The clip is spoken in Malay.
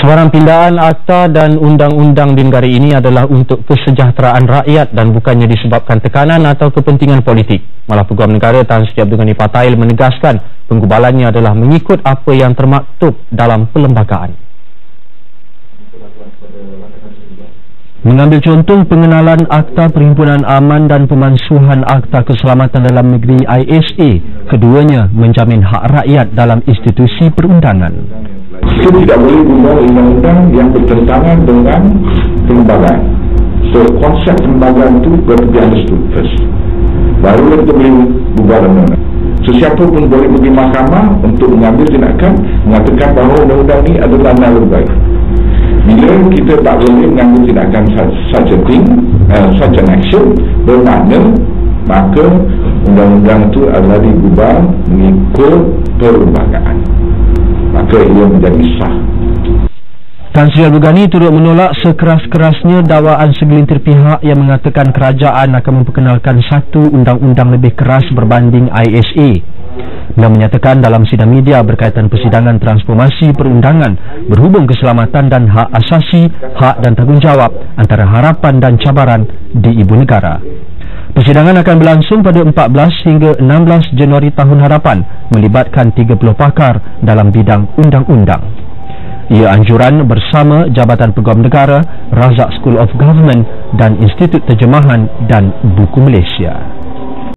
Sebarang pindaan akta dan undang-undang di negara ini adalah untuk kesejahteraan rakyat dan bukannya disebabkan tekanan atau kepentingan politik. Malah Peguam Negara Tan Sri Abdul Ghani Patail menegaskan penggubalannya adalah mengikut apa yang termaktub dalam perlembagaan. Mengambil contoh pengenalan Akta Perhimpunan Aman dan Pemansuhan Akta Keselamatan Dalam Negeri ISA, keduanya menjamin hak rakyat dalam institusi perundangan kita tidak boleh buat undang-undang yang bertentangan dengan perlembagaan. So, konsep perlembagaan itu to be understood first. Baru kita boleh buat undang-undang. Sesiapa pun boleh pergi mahkamah untuk mengambil tindakan mengatakan bahawa undang-undang ini adalah null baik. Bila kita tak boleh mengambil tindakan such a thing, uh, such an action, bermakna maka undang-undang itu adalah digubah mengikut perlembagaan maka ia menjadi sah. Tan Sri Al-Bughani turut menolak sekeras-kerasnya dakwaan segelintir pihak yang mengatakan kerajaan akan memperkenalkan satu undang-undang lebih keras berbanding ISA. Beliau menyatakan dalam sidang media berkaitan persidangan transformasi perundangan berhubung keselamatan dan hak asasi, hak dan tanggungjawab antara harapan dan cabaran di ibu negara. Persidangan akan berlangsung pada 14 hingga 16 Januari tahun hadapan melibatkan 30 pakar dalam bidang undang-undang. Ia anjuran bersama Jabatan Peguam Negara, Razak School of Government dan Institut Terjemahan dan Buku Malaysia.